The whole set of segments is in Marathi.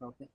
Okay.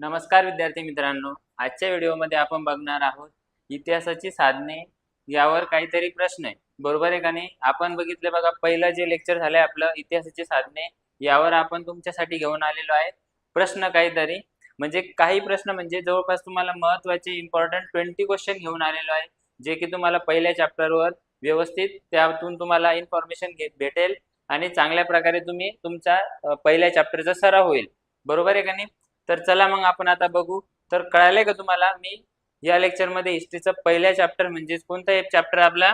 नमस्कार विद्यार्थी मित्रांनो आजच्या व्हिडिओमध्ये आपण बघणार आहोत इतिहासाची साधने यावर काहीतरी प्रश्न आहे बरोबर आहे का नाही? आपण बघितलं बघा पहिलं जे लेक्चर झालंय आपलं इतिहासाची साधने यावर आपण तुमच्यासाठी घेऊन आलेलो आहे. प्रश्न काहीतरी म्हणजे काही प्रश्न म्हणजे जवळपास तुम्हाला महत्त्वाचे इम्पॉर्टंट ट्वेंटी क्वेश्चन घेऊन आलेलो आहे जे की तुम्हाला पहिल्या चॅप्टरवर व्यवस्थित त्यातून तुम्हाला इन्फॉर्मेशन भेटेल आणि चांगल्या प्रकारे तुम्ही तुमचा पहिल्या चॅप्टरचा सराव होईल. बरोबर आहे का नाही? तर चला मग आपण आता बघू. तर कळालंय का तुम्हाला? मी या लेक्चरमध्ये हिस्ट्रीचं पहिल्या चॅप्टर म्हणजेच कोणता एक चॅप्टर आपला?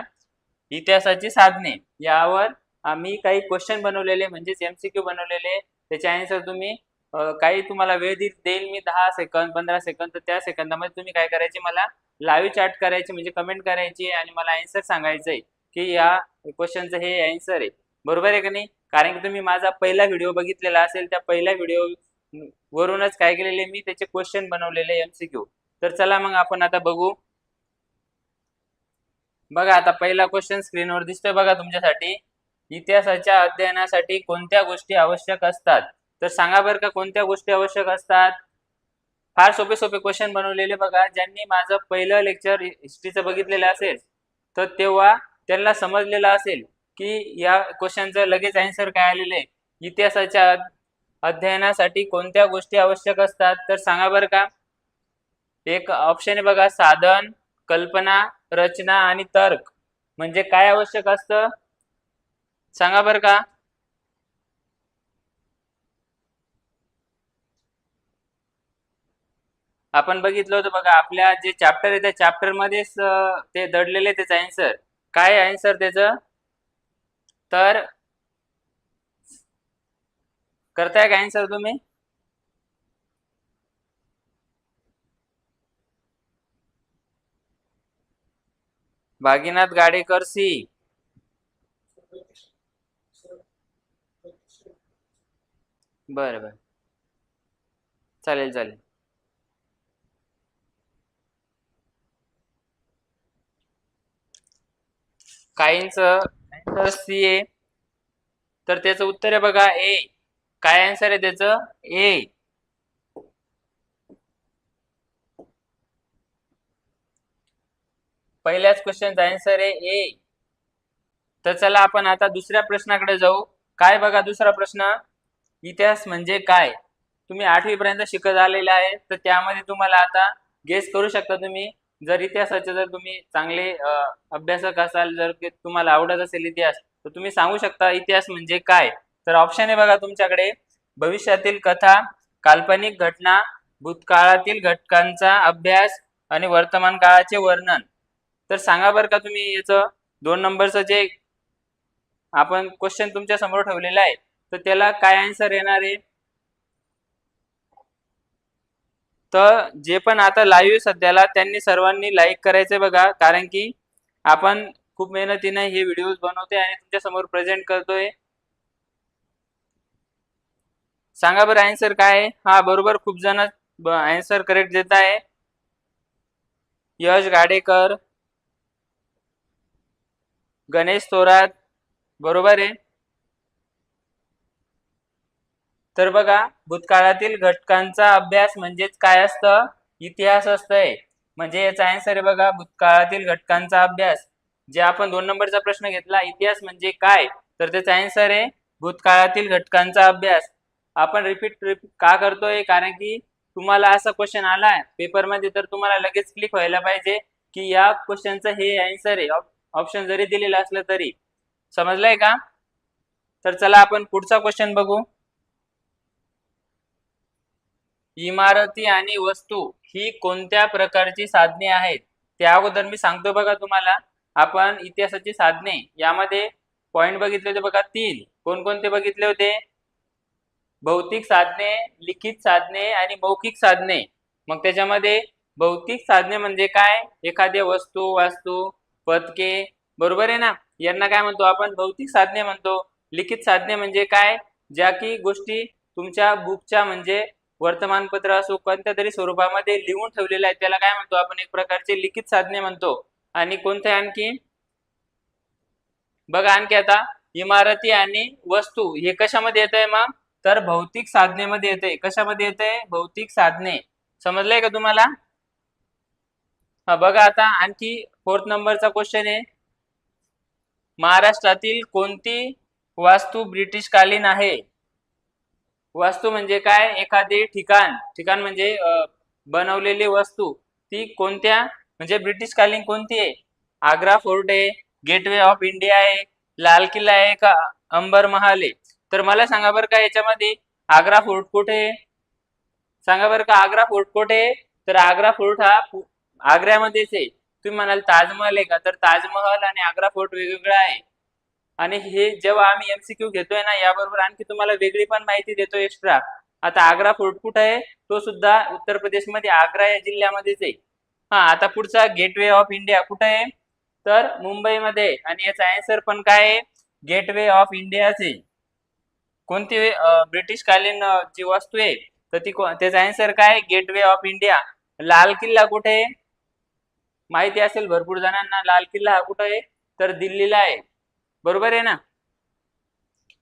इतिहासाची साधने. यावर आम्ही काही क्वेश्चन बनवलेले म्हणजेच एमसीक्यू बनवलेले. त्याचे आन्सर तुम्ही काही तुम्हाला वेळ देईल मी दहा सेकंद पंधरा सेकंद तर त्या सेकंदामध्ये तुम्ही काय करायचे मला लाईव्ह चॅट करायची म्हणजे कमेंट करायची आणि मला आन्सर सांगायचंय. की या क्वेश्चनचं हे आन्सर आहे. बरोबर आहे का नाही? कारण की तुम्ही माझा पहिला व्हिडिओ बघितलेला असेल त्या पहिल्या व्हिडिओ वरूनच काय केलेले मी त्याचे क्वेश्चन बनवलेले एमसीक्यू तर चला मग आपण आता बघू. बघा आता पहिला क्वेश्चन स्क्रीनवर दिसतोय बघा तुमच्यासाठी. इतिहासाच्या अध्ययनासाठी कोणत्या गोष्टी आवश्यक असतात? तर सांगा बरं का कोणत्या गोष्टी आवश्यक असतात? फार सोपे सोपे क्वेश्चन बनवलेले बघा. ज्यांनी माझं पहिलं लेक्चर हिस्ट्रीचं बघितलेलं असेल तर तेव्हा त्यांना समजलेलं असेल की या क्वेश्चनचं लगेच आन्सर काय आलेलं आहे. इतिहासाच्या अध्ययनासाठी कोणत्या गोष्टी आवश्यक असतात? तर सांगा बरं का. एक ऑप्शन आहे बघा साधन कल्पना रचना आणि तर्क म्हणजे काय आवश्यक असतं? सांगा बरं का. आपण बघितलं होतं बघा आपल्या जे चॅप्टर आहे त्या चॅप्टर मध्येच ते दडलेले त्याचं आन्सर काय आन्सर त्याचं? तर करताय का आन्सर तुम्ही? भागीनाथ गाडेकर सी बर बर. चालेल चालेल. काहींचं सी ए. तर त्याचं उत्तर आहे बघा ए. काय आन्सर आहे त्याचं? ए. पहिल्याच क्वेश्चनचा आन्सर आहे ए तर चला आपण आता दुसऱ्या प्रश्नाकडे जाऊ. काय बघा दुसरा प्रश्न? इतिहास म्हणजे काय? तुम्ही आठवी पर्यंत शिकत आलेला आहे तर त्यामध्ये तुम्हाला आता गेस करू शकता तुम्ही. जर इतिहासाचे जर तुम्ही चांगले अभ्यासक असाल जर तुम्हाला आवडत असेल इतिहास तर तुम्ही सांगू शकता इतिहास म्हणजे काय? तर ऑप्शन आहे बघा तुमच्याकडे. भविष्यातील कथा काल्पनिक घटना भूतकाळातील घटकांचा अभ्यास आणि वर्तमान काळाचे वर्णन. तर सांगा बरं का तुम्ही याचं दोन नंबरचं जे आपण क्वेश्चन तुमच्यासमोर ठेवलेलं आहे तर त्याला काय आन्सर येणार आहे? तर जे पण आता लाईव्ह सध्याला त्यांनी सर्वांनी लाईक करायचंय बघा कारण की आपण खूप मेहनतीने हे व्हिडिओज बनवतोय आणि तुमच्यासमोर प्रेझेंट करतोय. सांगा बरं आन्सर काय आहे? हा बरोबर खूप जण आन्सर करेक्ट देत आहे यश गाडेकर. गणेश थोरात बरोबर आहे? तर बघा भूतकाळातील घटकांचा अभ्यास म्हणजेच काय असतं? इतिहास असतंय. म्हणजे याचा आन्सर आहे बघा भूतकाळातील घटकांचा अभ्यास. जे आपण दोन नंबरचा प्रश्न घेतला इतिहास म्हणजे काय? तर त्याचा आन्सर आहे भूतकाळातील घटकांचा अभ्यास. आपण रिपीट रिपीट का करतोय? कारण की तुम्हाला असा क्वेश्चन आलाय. पेपरमध्ये तर तुम्हाला लगेच क्लिक व्हायला पाहिजे की या क्वेश्चनचं हे आन्सर आहे. ऑप्शन जरी दिलेलं असलं तरी. समजलंय का? तर चला आपण पुढचा क्वेश्चन बघू. इमारती आणि वस्तू ही कोणत्या प्रकारची साधने आहेत? त्या अगोदर मी सांगतो बघा तुम्हाला. आपण इतिहासाची साधने यामध्ये पॉइंट बघितले होते बघा तीन. कोणकोणते बघितले होते? भौतिक साधने लिखित साधने आणि मौखिक साधने. मग त्याच्यामध्ये भौतिक साधने म्हणजे काय? एखादी वस्तू वास्तू पदके बरोबर आहे ना? यांना काय म्हणतो? आपण भौतिक साधने म्हणतो. लिखित साधने म्हणजे काय? ज्या की गोष्टी तुमच्या बुकच्या म्हणजे वर्तमानपत्र असो कोणत्या तरी स्वरूपामध्ये लिहून ठेवलेलं आहे त्याला काय म्हणतो? आपण एक प्रकारचे लिखित साधने म्हणतो. आणि कोणते आणखी? बघा आणखी आता. इमारती आणि वस्तू हे कशामध्ये येत आहे मग? तर भौतिक साधनेमध्ये येते कशामध्ये येते भौतिक साधने. समजलंय का तुम्हाला? हा बघा आता आणखी फोर्थ नंबरचा क्वेश्चन आहे. महाराष्ट्रातील कोणती वास्तू ब्रिटिशकालीन आहे? वास्तू म्हणजे काय? एखादे ठिकाण. ठिकाण म्हणजे बनवलेली वस्तू. ती कोणत्या? म्हणजे ब्रिटिशकालीन कोणती आहे? आग्रा फोर्ट आहे गेटवे ऑफ इंडिया आहे लाल किल्ला आहे का? अंबर महाल आहे. तर मला सांगा बरं का याच्यामध्ये आग्रा फोर्ट कुठे आहे? सांगा बरं का आग्रा फोर्ट कुठे आहे? तर आग्रा फोर्ट हा आग्र्यामध्येच आहे. तुम्ही म्हणाल ताजमहल आहे का? तर ताजमहल आणि आग्रा फोर्ट वेगवेगळा आहे. आणि हे जेव्हा आम्ही एमसीक्यू घेतोय ना याबरोबर आणखी तुम्हाला वेगळी पण माहिती देतो एक्स्ट्रा आता आग्रा फोर्ट कुठं आहे? तो सुद्धा उत्तर प्रदेशमध्ये आग्रा या जिल्ह्यामध्येच आहे. हा आता पुढचा गेटवे ऑफ इंडिया कुठं आहे? तर मुंबईमध्ये. आणि याचा अँसर पण काय आहे? गेटवे ऑफ इंडियाच आहे. कोणती ब्रिटिशकालीन जी वस्तू आहे तर ती त्याचा आन्सर काय गेटवे ऑफ इंडिया. लाल किल्ला कुठे आहे? माहिती असेल भरपूर जणांना लाल किल्ला हा कुठं आहे? तर दिल्लीला आहे. बरोबर आहे ना?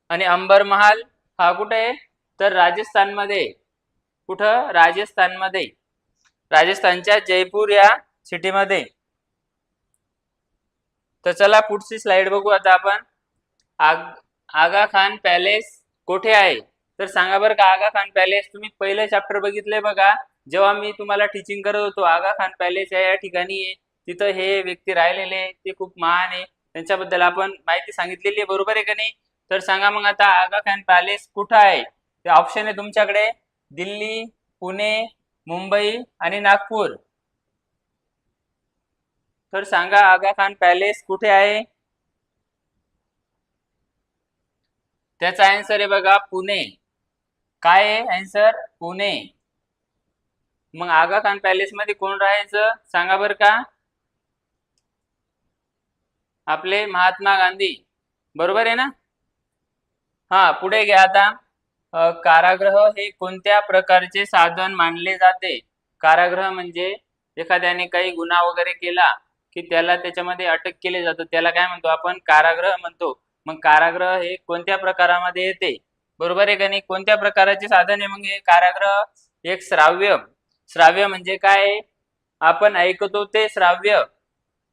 आणि अंबर महाल हा कुठे आहे? तर राजस्थानमध्ये. कुठं? राजस्थानमध्ये. राजस्थानच्या जयपूर या सिटीमध्ये. तर चला पुढची स्लाइड बघू. आता आपण आग आगा खान पॅलेस कुठे आहे? तर सांगा बरं का आगा खान पॅलेस तुम्ही पहिलं चॅप्टर बघितलंय बघा. जेव्हा मी तुम्हाला टीचिंग करत होतो आगा खान पॅलेस या ठिकाणी आहे. तिथं हे व्यक्ती राहिलेले आहे, ते खूप महान आहे. त्यांच्याबद्दल आपण माहिती सांगितलेली आहे बरोबर आहे का नाही? तर सांगा मग आता आगा खान पॅलेस कुठं आहे? ते ऑप्शन आहे तुमच्याकडे. दिल्ली पुणे मुंबई आणि नागपूर. तर सांगा आगा खान पॅलेस कुठे आहे? त्याचा आन्सर आहे बघा पुणे. काय आहे आन्सर पुणे. मग आगा खान पॅलेस मध्ये कोण राहायचं? सांगा बरं का. आपले महात्मा गांधी. बरोबर आहे ना? हा पुढे घ्या आता. कारागृह हे कोणत्या प्रकारचे साधन मानले जाते? कारागृह म्हणजे एखाद्याने काही गुन्हा वगैरे केला की त्याला त्याच्यामध्ये अटक केली जातं. त्याला काय म्हणतो आपण? कारागृह म्हणतो. मग कारागृह हे कोणत्या प्रकारामध्ये येते? बरोबर आहे का नाही? कोणत्या प्रकाराचे साधन आहे? मग हे कारागृह एक श्राव्य. श्राव्य म्हणजे काय? आपण ऐकतो ते श्राव्य.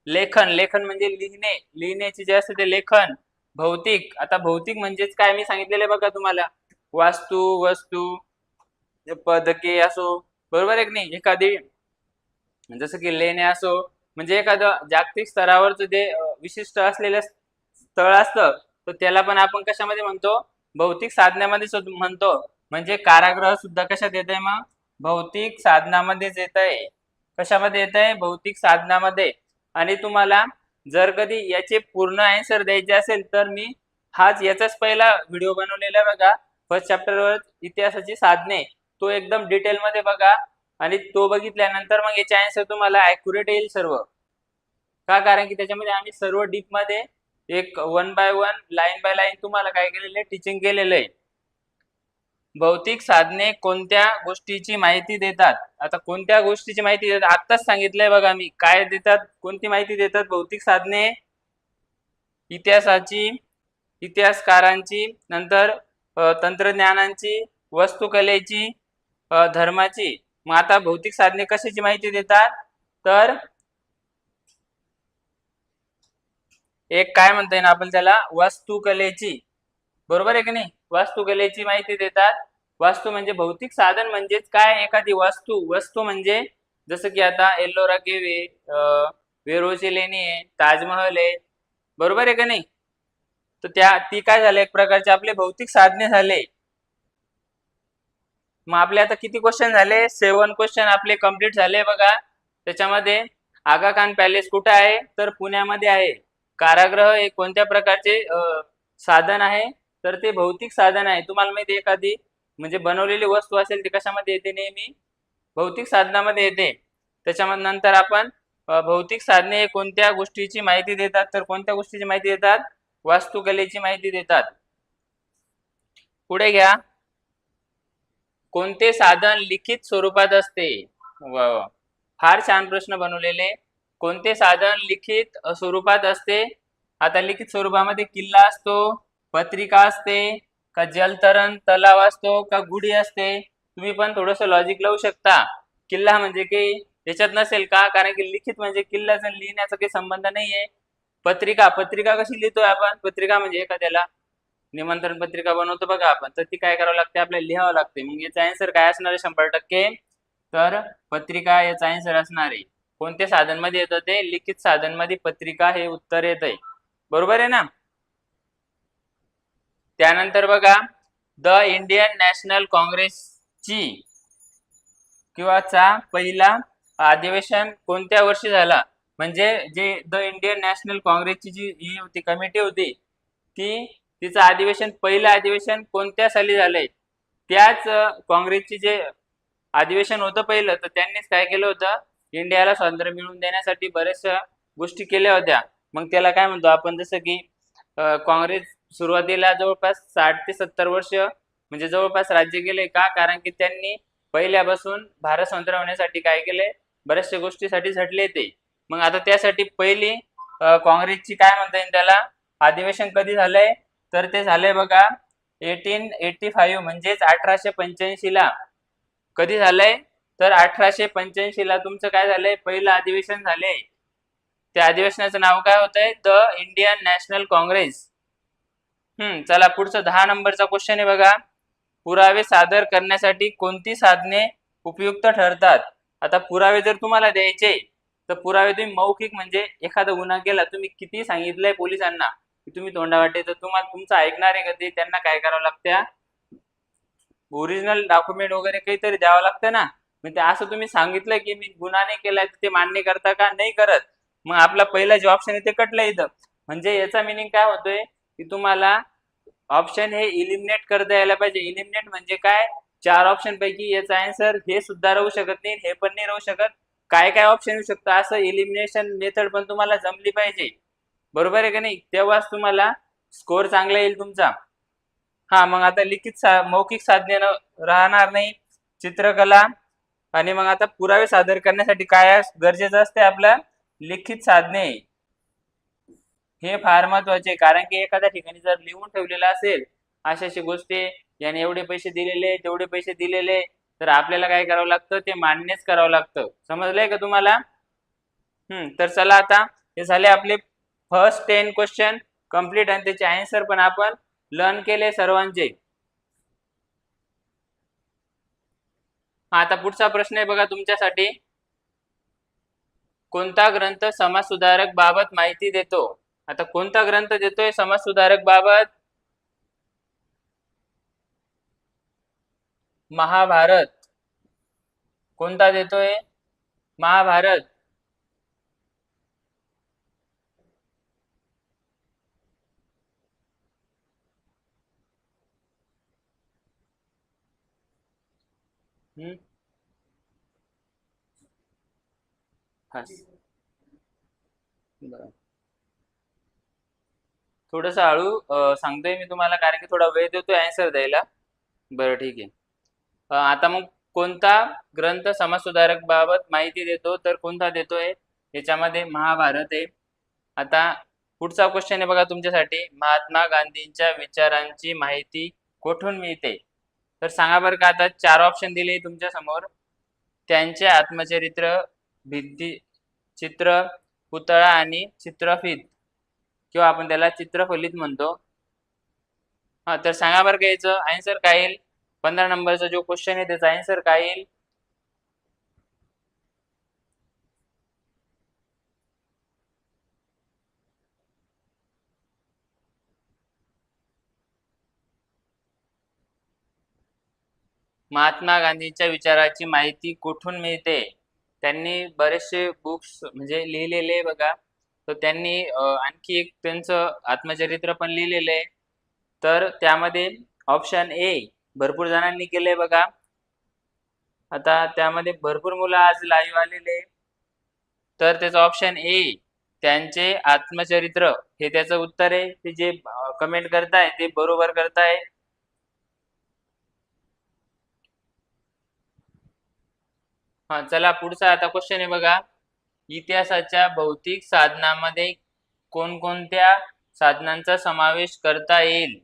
लेखन लेखन म्हणजे लिहिणे. लिहिण्याचे जे असते ते लेखन. भौतिक. आता भौतिक म्हणजेच काय? मी सांगितलेले बघा तुम्हाला. वास्तू वस्तू पदके असो. बरोबर एक नाही? एखादी जसं की लेणे असो. म्हणजे एखादं जागतिक स्तरावरचं जे विशिष्ट असलेलं स्थळ असतं तर त्याला पण आपण कशामध्ये म्हणतो? भौतिक साधनामध्ये सुद्धा म्हणतो. म्हणजे कारागृह सुद्धा कशात येते मग? भौतिक साधनामध्येच येत आहे कशामध्ये येत आहे भौतिक साधनामध्ये. आणि तुम्हाला जर कधी याचे पूर्ण आन्सर द्यायचे असेल तर मी हाच याचाच पहिला व्हिडिओ बनवलेला बघा. फर्स्ट चॅप्टरवर इतिहासाची साधने. तो एकदम डिटेलमध्ये बघा. आणि तो बघितल्यानंतर मग याचे आन्सर तुम्हाला ॲक्युरेट येईल सर्व. का? कारण की त्याच्यामध्ये आम्ही सर्व डीपमध्ये एक one by one line by line तुम्हाला काय केलेलं आहे? टीचिंग केलेलं आहे. भौतिक साधने कोणत्या गोष्टीची माहिती देतात? आता कोणत्या गोष्टीची माहिती देतात? आत्ताच सांगितलंय बघा मी. काय देतात? कोणती माहिती देतात? भौतिक साधने इतिहासाची इतिहासकारांची नंतर तंत्रज्ञानांची वस्तुकलेची धर्माची. मग आता भौतिक साधने कशाची माहिती देतात? तर एक काय म्हणता येईल आपण त्याला? वास्तुकलेची. बरोबर आहे की नाही? वास्तुकलेची माहिती देतात. वास्तू म्हणजे भौतिक साधन म्हणजेच काय? एखादी वास्तू. वस्तू म्हणजे जसं की आता एल्लोरा केवे वेरोची लेणी आहे ताजमहल आहे बरोबर आहे का नाही? तर त्या ती काय झाले? एक प्रकारचे आपले भौतिक साधने झाले. मग आपले आता किती क्वेश्चन झाले? सेवन क्वेश्चन आपले कंप्लीट झाले बघा. त्याच्यामध्ये आगा खान पॅलेस कुठे आहे? तर पुण्यामध्ये आहे. कारागृह हे कोणत्या प्रकारचे साधन आहे? तर ते भौतिक साधन आहे. तुम्हाला माहिती आहे एखादी म्हणजे बनवलेली वस्तू असेल ती कशामध्ये येते नेहमी? भौतिक साधनामध्ये येते. त्याच्यामध्ये नंतर आपण भौतिक साधने हे कोणत्या गोष्टीची माहिती देतात? तर कोणत्या गोष्टीची माहिती देतात? वास्तुकलेची माहिती देतात. पुढे घ्या. कोणते साधन लिखित स्वरूपात असते? फार छान प्रश्न बनवलेले. कोणते साधन लिखित स्वरूपात असते? आता लिखित स्वरूपामध्ये किल्ला असतो. पत्रिका असते का जलतरण तलाव असतो का गुढी असते तुम्ही पण थोडस लॉजिक लावू शकता. किल्ला म्हणजे काही याच्यात नसेल का? कारण की लिखित म्हणजे किल्ल्याचा लिहिण्याचा काही संबंध नाहीये. पत्रिका पत्रिका कशी लिहितोय आपण? पत्रिका म्हणजे एखाद्याला निमंत्रण पत्रिका बनवतो बघा आपण. तर ती काय करावं लागते? आपल्याला लिहावं लागते. मग याचा आन्सर काय असणार आहे? शंभर टक्के. तर पत्रिका याचा आन्सर असणार आहे. कोणत्या साधनमध्ये येतं ते? लिखित साधनमध्ये पत्रिका हे उत्तर येत आहे बरोबर आहे ना? त्यानंतर बघा द इंडियन नॅशनल काँग्रेसची किंवा चा पहिला अधिवेशन कोणत्या वर्षी झाला? म्हणजे जे द इंडियन नॅशनल काँग्रेसची जी ही होती कमिटी होती ती तिचं अधिवेशन पहिलं अधिवेशन कोणत्या साली झालंय? त्याच काँग्रेसचे जे अधिवेशन होतं पहिलं तर त्यांनीच काय केलं होतं? इंडियाला स्वातंत्र्य मिळवून देण्यासाठी बऱ्याचशा गोष्टी केल्या होत्या. मग त्याला काय म्हणतो आपण? जसं की काँग्रेस सुरुवातीला जवळपास साठ ते सत्तर वर्ष म्हणजे जवळपास राज्य केले का? कारण की त्यांनी पहिल्यापासून भारत स्वतंत्र होण्यासाठी काय केले? बऱ्याचशा गोष्टीसाठी झटले ते. मग आता त्यासाठी पहिली काँग्रेसची काय म्हणता येईल त्याला? अधिवेशन कधी झालंय? तर ते झालंय बघा एटीन एटी फाईव्ह म्हणजेच अठराशे पंच्याऐंशी ला. कधी झालंय? तर अठराशे पंच्याऐंशी ला तुमचं काय झालंय? पहिलं अधिवेशन झालंय. त्या अधिवेशनाचं नाव काय होतंय? The Indian National Congress. हम्म चला पुढचं दहा नंबरचा क्वेश्चन आहे बघा. पुरावे सादर करण्यासाठी कोणती साधने उपयुक्त ठरतात? आता पुरावे जर तुम्हाला द्यायचे तर पुरावे तुम्ही मौखिक म्हणजे एखादा गुन्हा केला तुम्ही किती सांगितलंय पोलिसांना की तुम्ही तोंडावाटे तर तुम्हाला तुमचं ऐकणार आहे कधी त्यांना काय करावं लागत्या ओरिजिनल डॉक्युमेंट वगैरे काहीतरी द्यावं लागतं ना? मग ते असं तुम्ही सांगितलं की मी गुन्हा नाही केलाय ते मान्य करता का? नाही करत. मग आपला पहिला जे ऑप्शन आहे ते कटलं इथं. म्हणजे याचा मिनिंग काय होतोय? की तुम्हाला ऑप्शन हे इलिमिनेट करता यायला पाहिजे. इलिमिनेट म्हणजे काय? चार ऑप्शन पैकी याचा आन्सर हे सुद्धा राहू शकत नाही हे पण नाही राहू शकत. काय काय ऑप्शन येऊ शकतं? असं इलिमिनेशन मेथड पण तुम्हाला जमली पाहिजे. बरोबर आहे का नाही? तेव्हाच तुम्हाला स्कोर चांगला येईल तुमचा. हा मग आता लिखित सा मौखिक साधने राहणार नाही चित्रकला. आणि मग आता पुरावे सादर करण्यासाठी काय गरजेचं असते आपलं? लिखित साधने. हे फार महत्त्वाचे कारण की एखाद्या ठिकाणी जर लिहून ठेवलेलं असेल अशा अशी गोष्टी याने एवढे पैसे दिलेले तेवढे पैसे दिलेले तर आपल्याला काय करावं लागतं? ते मान्यच करावं लागतं. समजलंय का तुम्हाला? हम्म तर चला आता हे झाले आपले फर्स्ट टेन क्वेश्चन कंप्लीट आणि त्याचे आन्सर पण आपण लर्न केले सर्वांचे. हा, आता पुढचा प्रश्न आहे बघा तुमच्यासाठी. कोणता ग्रंथ समाज सुधारक बाबत माहिती देतो? आता कोणता ग्रंथ देतोय? समाज सुधारक बाबत? महाभारत. कोणता देतोय? महाभारत. हम्म. हा बरं. थोडस हळू सांगतोय मी तुम्हाला कारण की थोडा वेळ देतोय आन्सर द्यायला. बरं ठीक आहे. आता मग कोणता ग्रंथ समाजसुधारक बाबत माहिती देतो? तर कोणता देतोय? याच्यामध्ये महाभारत आहे. आता पुढचा क्वेश्चन आहे बघा तुमच्यासाठी. महात्मा गांधींच्या विचारांची माहिती कुठून मिळते? तर सांगा बरं का आता चार ऑप्शन दिले तुमच्यासमोर. त्यांचे आत्मचरित्र भित्ती चित्र पुतळा आणि चित्रफित. किंवा आपण त्याला चित्रफलित म्हणतो. हा तर सांगा बरं का याचं. आन्सर काय येईल? पंधरा नंबरचा जो क्वेश्चन आहे त्याचा आन्सर काय येईल? महात्मा गांधीच्या विचाराची माहिती कुठून मिळते? त्यांनी बरेचसे बुक्स म्हणजे लिहिलेले बघा. तर त्यांनी आणखी एक त्यांचं आत्मचरित्र पण लिहिलेलं आहे. तर त्यामध्ये ऑप्शन ए भरपूर जणांनी केलंय बघा. आता त्यामध्ये भरपूर मुलं आज लाईव्ह आलेले तर त्याचं ऑप्शन ए त्यांचे आत्मचरित्र. हे त्याचं उत्तर आहे. ते जे कमेंट करताय ते बरोबर करताय. हा चला पुढचा आता क्वेश्चन आहे बघा. इतिहासाच्या भौतिक साधनामध्ये कोणकोणत्या साधनांचा समावेश करता येईल?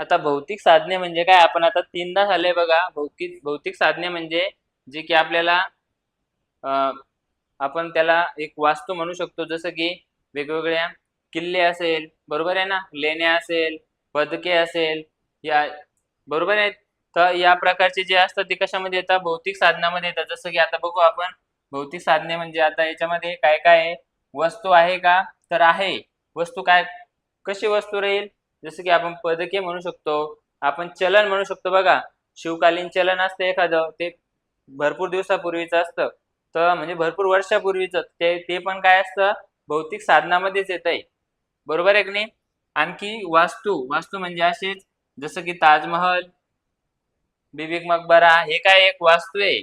आता भौतिक साधने म्हणजे काय? आपण आता तीनदा झाले बघा. भौतिक भौतिक साधने म्हणजे जे की आपल्याला आपण त्याला एक वास्तू म्हणू शकतो. जसं की वेगवेगळ्या किल्ले असेल बरोबर आहे ना? लेण्या असेल पदके असेल या बरोबर आहे? तर या प्रकारचे जे असतात ते कशामध्ये येतात? भौतिक साधनामध्ये येतात. जसं की आता बघू आपण भौतिक साधने म्हणजे आता याच्यामध्ये काय काय आहे? वस्तू आहे का? तर आहे. वस्तू काय? कशी वस्तू राहील? जसं की आपण पदके म्हणू शकतो आपण चलन म्हणू शकतो बघा. शिवकालीन चलन असतं एखादं ते भरपूर दिवसापूर्वीचं असतं. तर म्हणजे भरपूर वर्षापूर्वीचं ते ते पण काय असतं? भौतिक साधनामध्येच येत आहे. बरोबर आहे की नाही? आणखी वास्तू वास्तू म्हणजे असेच जसं की ताजमहल बिबिक मकबरा हे काय एक वास्तू आहे.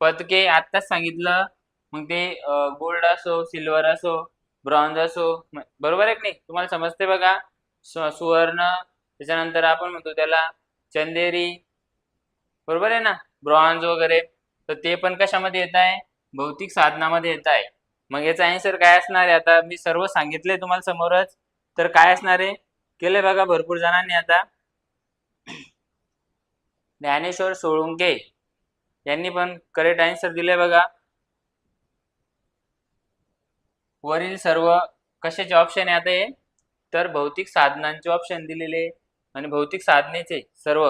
पदके आत्ताच सांगितलं. मग ते गोल्ड असो सिल्वर असो ब्रॉन्झ असो बरोबर आहे की नाही? तुम्हाला समजते बघा. सुवर्ण त्याच्यानंतर आपण म्हणतो त्याला चंदेरी. बरोबर आहे ना? ब्रॉन्झ वगैरे. तर ते पण कशामध्ये येत आहे? भौतिक साधनामध्ये येत आहे. मग याचा आन्सर काय असणार आहे? आता मी सर्व सांगितले तुम्हाला समोरच. तर काय असणार आहे? केले बघा भरपूर जणांनी आता. ज्ञानेश्वर सोळुंके. यांनी पण करेक्ट आन्सर दिले बघा. वरील सर्व कशाचे ऑप्शन आहे आता हे? तर भौतिक साधनांचे ऑप्शन दिलेले आणि भौतिक साधनेचे सर्व.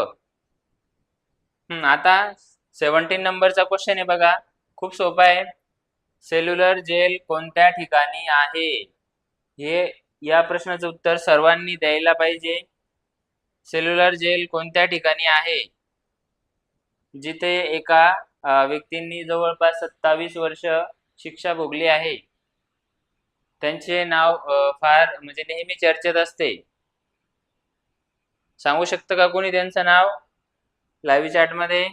हम्म, आता सेवन्टीन नंबरचा क्वेश्चन आहे बघा. खूप सोपा आहे. सेल्युलर जेल कोणत्या ठिकाणी आहे? हे या प्रश्नाचं उत्तर सर्वांनी द्यायला पाहिजे. सेल्युलर जेल कोणत्या ठिकाणी आहे? जिथे एका व्यक्तींनी जवळपास सत्तावीस वर्ष शिक्षा भोगली आहे. त्यांचे नाव फार म्हणजे नेहमी चर्चेत असते. सांगू शकतं का कोणी त्यांचं नाव? लाईव्ह चॅटमध्ये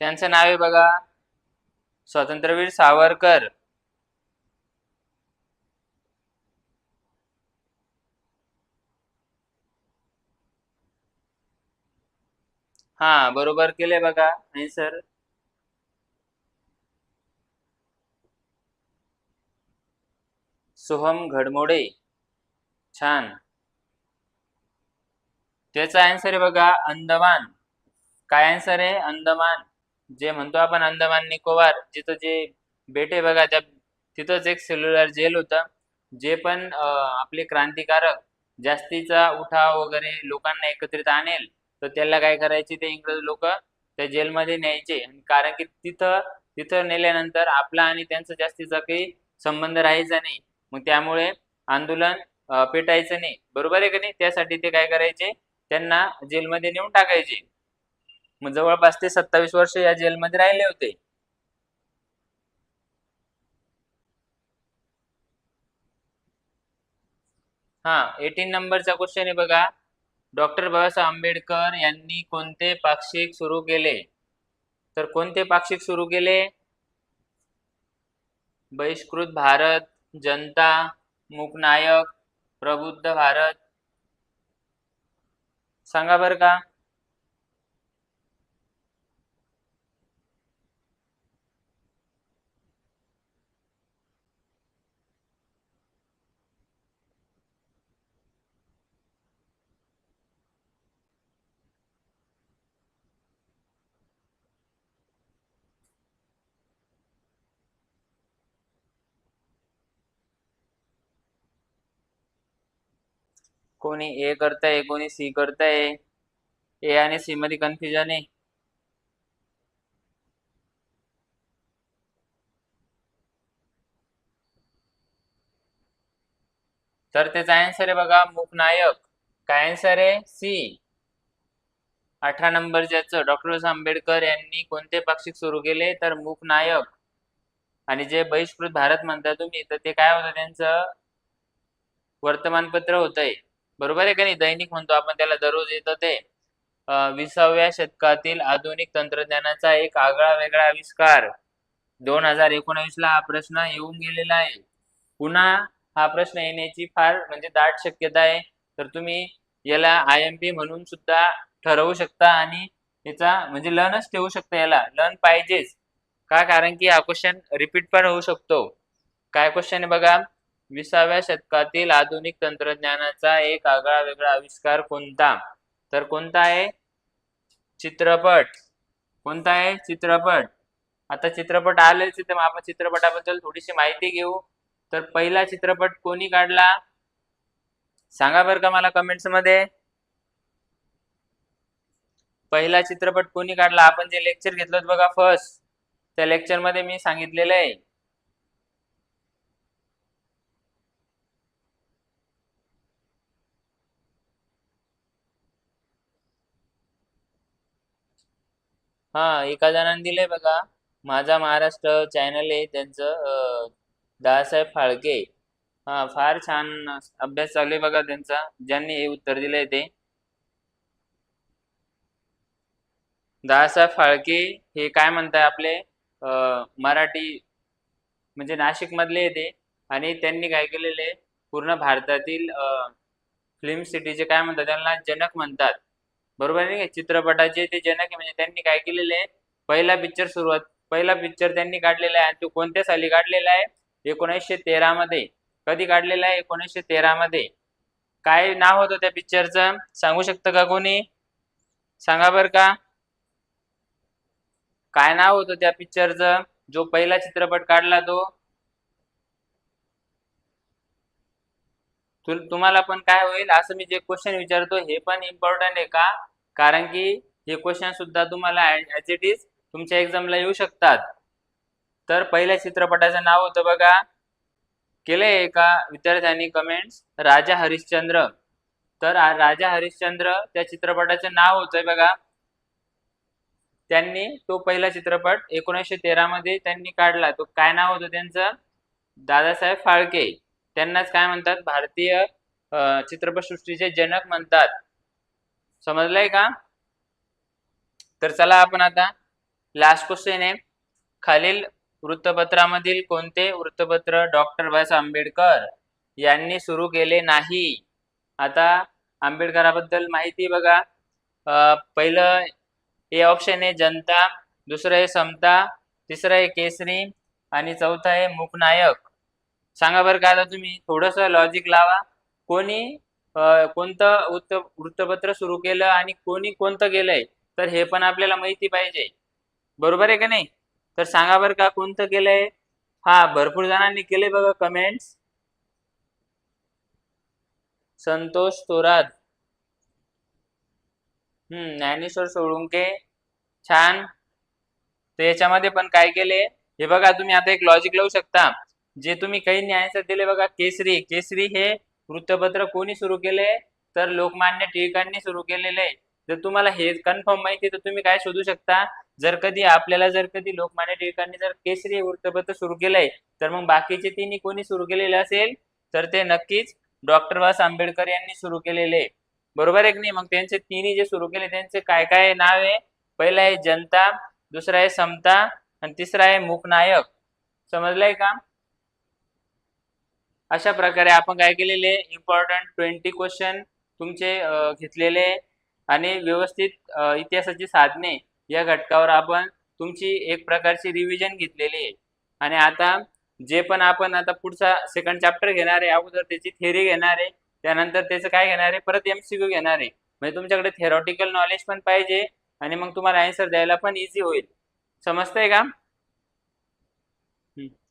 त्यांचं नाव आहे बघा स्वातंत्र्यवीर सावरकर. हा बरोबर केले बघा. आन्सर सोहम घडमोडे. छान. त्याचा आन्सर आहे बघा अंदमान. काय आन्सर आहे? अंदमान. जे म्हणतो आपण अंदमान निकोबार जिथं जे बेट आहे बघा त्या तिथंच एक सेल्युलर जेल होतं. जे पण आपले क्रांतिकारक जास्तीचा उठाव वगैरे लोकांना एकत्रित आणेल तर त्याला काय करायचे ते इंग्रज लोक त्या जेलमध्ये न्यायचे. कारण की तिथं तिथं नेल्यानंतर आपला आणि त्यांचा जास्तीचा काही संबंध राहायचा नाही. मग त्यामुळे आंदोलन पेटायचं नाही. बरोबर आहे का नाही? त्यासाठी ते काय करायचे? त्यांना जेलमध्ये नेऊन टाकायचे. मग जवळपास ते सत्तावीस वर्ष या जेलमध्ये राहिले होते. हा एटीन नंबरचा क्वेश्चन आहे बघा. डॉक्टर बाबासाहेब आंबेडकर यांनी कोणते पाक्षिक सुरू केले? तर कोणते पाक्षिक सुरू केले? बहिष्कृत भारत जनता मूकनायक प्रबुद्ध भारत. सांगा बरं का. कोणी ए करताय कोणी सी करताय. ए आणि सी मध्ये कन्फ्युजन आहे. तर त्याचा आन्सर आहे बघा मूकनायक काय आन्सर आहे? सी. अठरा नंबर ज्याचं डॉक्टर आंबेडकर यांनी कोणते पाक्षिक सुरू केले? तर मूकनायक आणि जे बहिष्कृत भारत म्हणता तुम्ही तर ते काय होतं त्यांचं? वर्तमानपत्र होतंय. बरोबर आहे का नाही? दैनिक म्हणतो आपण त्याला दररोज येतं ते. विसाव्या शतकातील आधुनिक तंत्रज्ञानाचा एक आगळा वेगळा आविष्कार. दोन हजार एकोणावीस ला हा प्रश्न येऊन गेलेला आहे. पुन्हा हा प्रश्न येण्याची फार म्हणजे दाट शक्यता आहे. तर तुम्ही याला आय एम पी म्हणून सुद्धा ठरवू शकता आणि याचा म्हणजे लर्नच ठेवू शकता याला. लर्न पाहिजेच. का? कारण की हा क्वेश्चन रिपीट पण होऊ शकतो. काय क्वेश्चन आहे बघा? विसाव्या शतकातील आधुनिक तंत्रज्ञानाचा एक आगळा वेगळा आविष्कार कोणता? तर कोणता आहे? चित्रपट. कोणता आहे? चित्रपट. आता चित्रपट आलेच तर आपण चित्रपटाबद्दल थोडीशी माहिती घेऊ. तर पहिला चित्रपट कोणी काढला? सांगा बरं का मला कमेंट्समध्ये पहिला चित्रपट कोणी काढला? आपण जे लेक्चर घेतलं बघा फर्स्ट त्या लेक्चरमध्ये मी सांगितलेलं आहे. हा एका जणांनी दिलंय बघा. माझा महाराष्ट्र चॅनल आहे त्यांचं दादासाहेब फाळके. हा फार छान अभ्यास चालू आहे बघा त्यांचा. ज्यांनी हे उत्तर दिलंय ते. दादासाहेब फाळके हे काय म्हणताय आपले? मराठी म्हणजे नाशिक मधले ते. आणि त्यांनी काय केलेले पूर्ण भारतातील फिल्म सिटीचे काय म्हणतात? त्यांना जनक म्हणतात. बरोबर नाही का? चित्रपटाचे ते जनक म्हणजे त्यांनी काय केलेले आहे? पहिला पिक्चर सुरुवात पहिला पिक्चर त्यांनी काढलेला आहे आणि तो कोणत्या साली काढलेला आहे? एकोणीसशे तेरा मध्ये. कधी काढलेला आहे? एकोणीसशे तेरा मध्ये. काय नाव होतं त्या पिक्चरचं सांगू शकतं का कोणी? सांगा बर का. काय नाव होतं त्या पिक्चरचं जो पहिला चित्रपट काढला तो? तुम्हाला पण काय होईल असं मी जे क्वेश्चन विचारतो हे पण इम्पॉर्टंट आहे का? कारण की हे क्वेश्चन सुद्धा तुम्हाला ऍज इट इज तुमच्या एक्झामला येऊ शकतात. तर पहिल्या चित्रपटाचं नाव होतं बघा. केलंय एका विद्यार्थ्यांनी कमेंट्स राजा हरिश्चंद्र. तर राजा हरिश्चंद्र त्या चित्रपटाचं नाव होतंय बघा. त्यांनी तो पहिला चित्रपट एकोणीसशे तेरा मध्ये त्यांनी काढला. तो काय नाव होतं त्यांचं? दादासाहेब फाळके. त्यांनाच काय म्हणतात? भारतीय चित्रपटसृष्टीचे जनक म्हणतात. समजलंय का? तर चला आपण आता लास्ट क्वेश्चन आहे. खालील वृत्तपत्रामधील कोणते वृत्तपत्र डॉक्टर बाबासाहेब आंबेडकर यांनी सुरू केले नाही? आता आंबेडकराबद्दल माहिती बघा. पहिलं हे ऑप्शन आहे जनता दुसरं आहे समता तिसरं आहे केसरी आणि चौथं आहे मुकनायक. सांगा बरं का आता तुम्ही. थोडस लॉजिक लावा. कोणी कोणतं वृत्त वृत्तपत्र सुरू केलं आणि कोणी कोणतं केलंय तर हे पण आपल्याला माहिती पाहिजे. बरोबर आहे का नाही? तर सांगा बरं का कोणतं केलंय? हा भरपूर जणांनी केले बघा कमेंट्स संतोष तोराद हम्म ज्ञानेश्वर सोळुंके. छान. तर याच्यामध्ये पण काय केले हे बघा तुम्ही आता एक लॉजिक लावू शकता. जे तुम्ही काही न्यायाचं दिले बघा केसरी. केसरी हे वृत्तपत्र कोणी सुरू केले तर लोकमान्य टिळकांनी सुरू केलेले आहे. जर तुम्हाला हे कन्फर्म माहिती तर तुम्ही काय शोधू शकता? जर कधी आपल्याला जर कधी लोकमान्य टिळकांनी जर केसरी वृत्तपत्र सुरू केलंय तर मग बाकीचे तिन्ही कोणी सुरू केलेले असेल? तर ते नक्कीच डॉक्टर बास आंबेडकर यांनी सुरू केलेले बरोबर आहे की नाही? मग त्यांचे तिन्ही जे सुरू केले त्यांचे काय काय नाव आहे? पहिलं आहे जनता दुसरा आहे समता आणि तिसरा आहे मुखनायक. समजलंय का? अशा प्रकारे आपण काय केलेले इम्पॉर्टंट ट्वेंटी क्वेश्चन तुमचे घेतलेले आणि व्यवस्थित इतिहासाची साधने या घटकावर आपण तुमची एक प्रकारची रिव्हिजन घेतलेली आहे. आणि आता जे पण आपण आता पुढचा सेकंड चॅप्टर घेणार आहे अगोदर त्याची थेरी घेणार आहे त्यानंतर त्याचं काय घेणार आहे परत एमसीक्यू घेणार आहे. म्हणजे तुमच्याकडे थेरॉटिकल नॉलेज पण पाहिजे आणि मग तुम्हाला आन्सर द्यायला पण इझी होईल. समजतंय का?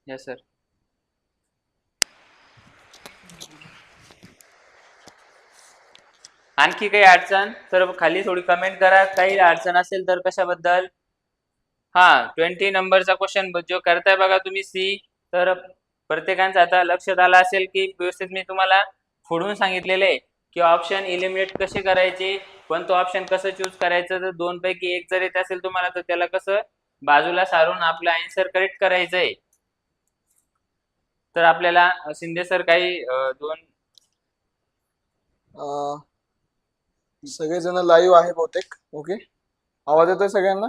यस सर आणखी काही अडचण? तर खाली थोडी कमेंट करा. काही अडचण असेल तर कशाबद्दल? हा ट्वेंटी नंबरचा क्वेश्चन जो करताय बघा तुम्ही सी तर प्रत्येकांचं आता लक्षात आलं असेल की व्यवस्थित मी तुम्हाला फोडून सांगितलेलं आहे की ऑप्शन इलिमिनेट कसे करायचे? पण तो ऑप्शन कसं चूज करायचं? तर दोन पैकी एक जर येत असेल तुम्हाला तर त्याला कसं? बाजूला सारून आपलं आन्सर करेक्ट करायचं आहे तर आपल्याला शिंदे सर काही दोन सगळेजण लाईव्ह आहे बहुतेक. ओके आवाज येतोय सगळ्यांना?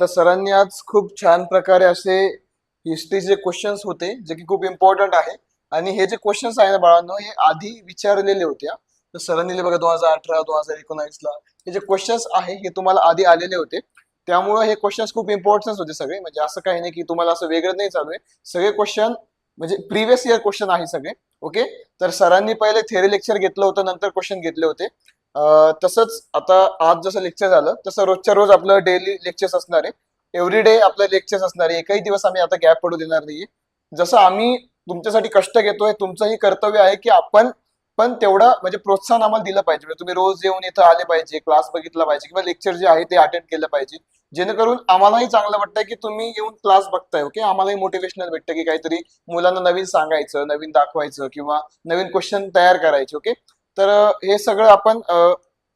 तर सरांनी आज खूप छान प्रकारे असे हिस्ट्रीचे क्वेश्चन्स होते जे की खूप इम्पॉर्टंट आहे. आणि हे जे क्वेश्चन्स आहे ना बाळांनो हे आधी विचारलेले होते तर सरांनी बघा दोन हजार अठरा दोन हजार एकोणावीसला हे जे क्वेश्चन्स आहे हे तुम्हाला आधी आलेले होते. त्यामुळे हे क्वेश्चन्स खूप इम्पॉर्टन्स होते सगळे. म्हणजे असं काही नाही की तुम्हाला असं वेगळं नाही चालू आहे. सगळे क्वेश्चन म्हणजे प्रिव्हियस इयर क्वेश्चन आहे सगळे. ओके तर सरांनी पहिले थेअरी लेक्चर घेतलं होतं नंतर क्वेश्चन घेतले होते. तसंच आता आज जसं लेक्चर झालं तसं रोजच्या रोज आपलं डेली लेक्चर्स असणार आहे. एव्हरी डे आपलं लेक्चर्स असणार आहे. एकही दिवस आम्ही आता गॅप पडू देणार नाहीये. जसं आम्ही तुमच्यासाठी कष्ट घेतोय तुमचंही कर्तव्य आहे की आपण पण तेवढं म्हणजे प्रोत्साहन आम्हाला दिलं पाहिजे. म्हणजे तुम्ही रोज येऊन इथं आले पाहिजे क्लास बघितला पाहिजे किंवा लेक्चर जे आहे ते अटेंड केलं पाहिजे. जेणेकरून आम्हालाही चांगलं वाटतंय की तुम्ही येऊन क्लास बघताय ओके आम्हालाही मोटिवेशनल भेटतं की काहीतरी मुलांना नवीन सांगायचं नवीन दाखवायचं किंवा नवीन क्वेश्चन तयार करायचे ओके तर हे सगळं आपण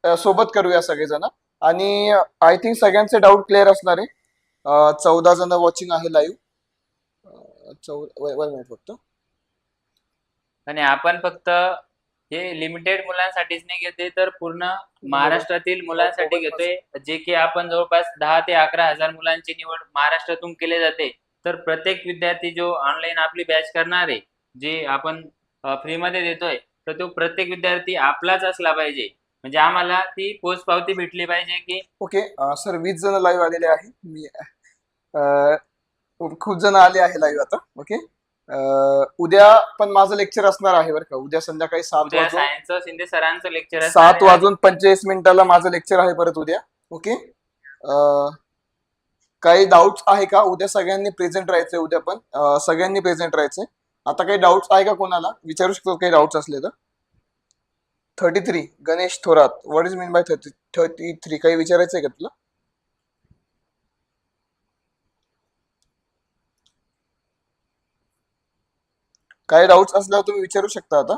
सोबत करूया सगळेजण. आणि आय थिंक सगळ्यांचे डाऊट क्लिअर असणार आहे. चौदा जण वॉचिंग आहे लाईव्ह चौ वन मिनिट फक्त. आणि आपण फक्त हे लिमिटेड मुलांसाठीच नाही घेते तर पूर्ण महाराष्ट्रातील मुलांसाठी घेतोय जे की आपण जवळपास दहा ते अकरा हजार मुलांची निवड महाराष्ट्रातून केली जाते. तर प्रत्येक विद्यार्थी जो ऑनलाईन आपली बॅच करणार आहे जे आपण फ्रीमध्ये देतोय तर तो प्रत्येक विद्यार्थी आपलाच असला पाहिजे. म्हणजे आम्हाला ती पोच पावती भेटली पाहिजे की ओके सर वीस जण लाईव्ह आलेले आहे. मी अं, खूप जण आले आहे लाईव्ह आता. ओके उद्या पण माझं लेक्चर असणार आहे बरं का. उद्या संध्याकाळी सात उद्या वाजून शिंदे सरांचं लेक्चर सात वाजून पंचेचाळीस मिनिटाला माझं लेक्चर आहे परत उद्या. ओके अं, काही डाऊट्स आहे का? उद्या सगळ्यांनी प्रेझेंट राहायचंय उद्या पण. अं, सगळ्यांनी प्रेझेंट राहायचंय. आता काही डाऊट्स आहे का कोणाला? विचारू शकतो काही डाऊट्स असले तर. Thirty three Ganesh Thorat. What is mean by thirty thirty three काही विचारायचं आहे का तुला? काही डाऊट्स असल्यावर तुम्ही विचारू शकता आता.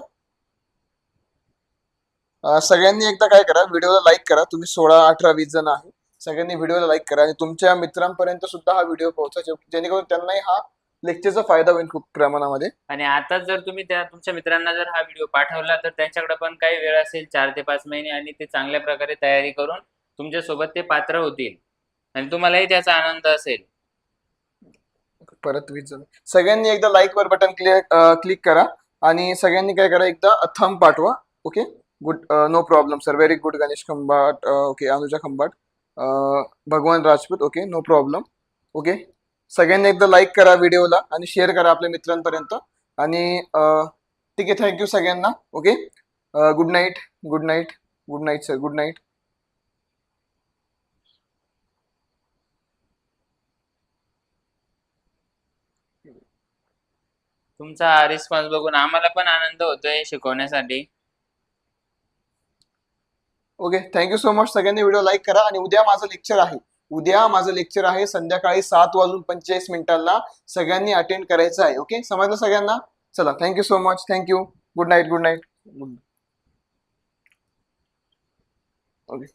सगळ्यांनी एकदा काय करा व्हिडिओला लाईक करा. तुम्ही सोळा अठरा वीस जण आहे. सगळ्यांनी व्हिडिओला लाईक करा. आणि तुमच्या मित्रांपर्यंत सुद्धा हा व्हिडिओ पोहोचा. जेणेकरून त्यांनाही हा लेक्चरचा फायदा होईल खूप प्रमाणामध्ये. आणि आता जर तुम्ही त्या तुमच्या मित्रांना जर हा व्हिडिओ पाठवला तर त्यांच्याकडे पण काही वेळ असेल चार ते पाच महिने आणि ते चांगल्या प्रकारे तयारी करून तुमच्यासोबत ते पात्र होतील. आणि तुम्हालाही त्याचा आनंद असेल. परत वीस जण. सगळ्यांनी एकदा लाईक वर बटन क्लिक क्लिक करा आणि सगळ्यांनी काय करा एकदा थंब पाठवा okay good no problem sir very good Ganesh Khambat okay Anuja Khambat Bhagwan Rajput okay no problem okay सगळ्यांनी एकदा लाईक करा व्हिडिओला आणि शेअर करा आपल्या मित्रांपर्यंत. आणि ठीक आहे थँक्यू सगळ्यांना. Okay good night good night good night sir good night तुमचा हा रिस्पॉन्स बघून आम्हाला पण आनंद होतोय शिकवण्यासाठी. Okay thank you so much सगळ्यांनी व्हिडिओ लाईक करा आणि उद्या माझं लेक्चर आहे. उद्या माझं लेक्चर आहे. संध्याकाळी सात वाजून पंचेचाळीस मिनिटांना सगळ्यांनी अटेंड करायचं आहे. ओके समजलं सगळ्यांना? चला thank you so much thank you good night good night okay